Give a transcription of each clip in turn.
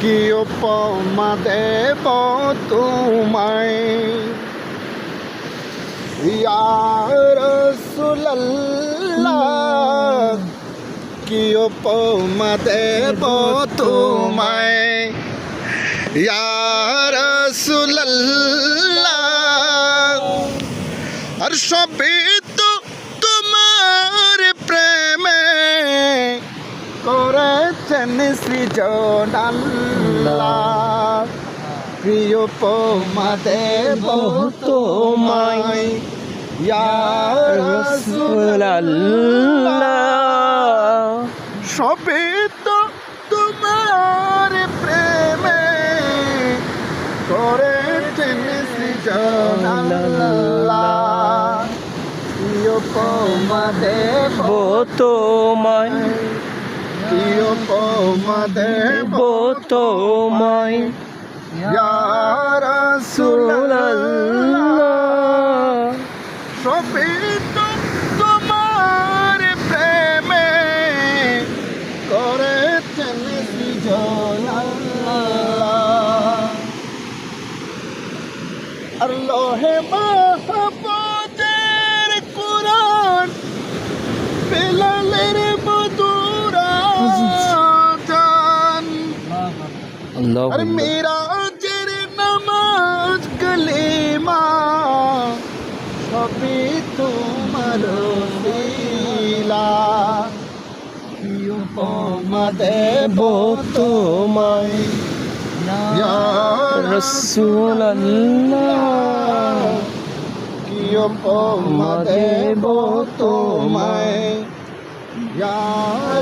কি উপমা দেব তোমায় রসুল্লাহ কি উপমা দেব তোমায় রসুল্লাহ আর সবই সৃজন আল্লাহ প্রিয় পোমা দেব তোমায় ইয়া সবে তো তোমার প্রেমে করেছেন সৃজন আল্লাহ প্রিয় পোমা দেব তোমায় প্রিয় পোমা দেব তোমায়। সবে তোমার প্রেমে করেছেন আর লোহে মাহবুবের আর মেরাজের নামাজ কলিমা সবই তোমার লীলা উপমা দেব তোমায় রাসূলুল্লাহ? কি উপমা দেব তোমায়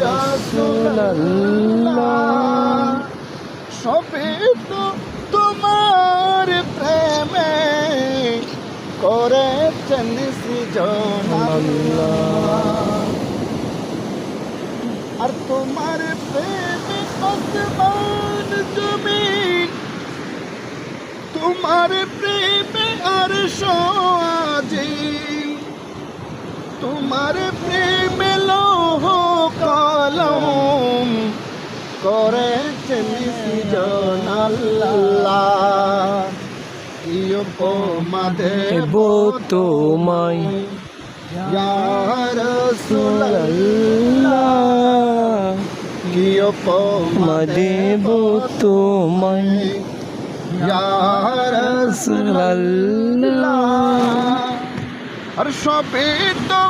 রাসূলুল্লাহ? সবে তো তোমার প্রেমে করেছেন সৃজন। আর তোমার প্রেমে আসমান জমিন তোমার প্রেমে আর সাজি তোমার প্রেমে লৌহ কলম করেছেন সৃজন আল্লাহ দেব বো তোমায়। রাসূলুল্লাহ। কি উপমা দেব তোমায়। আর সবে তো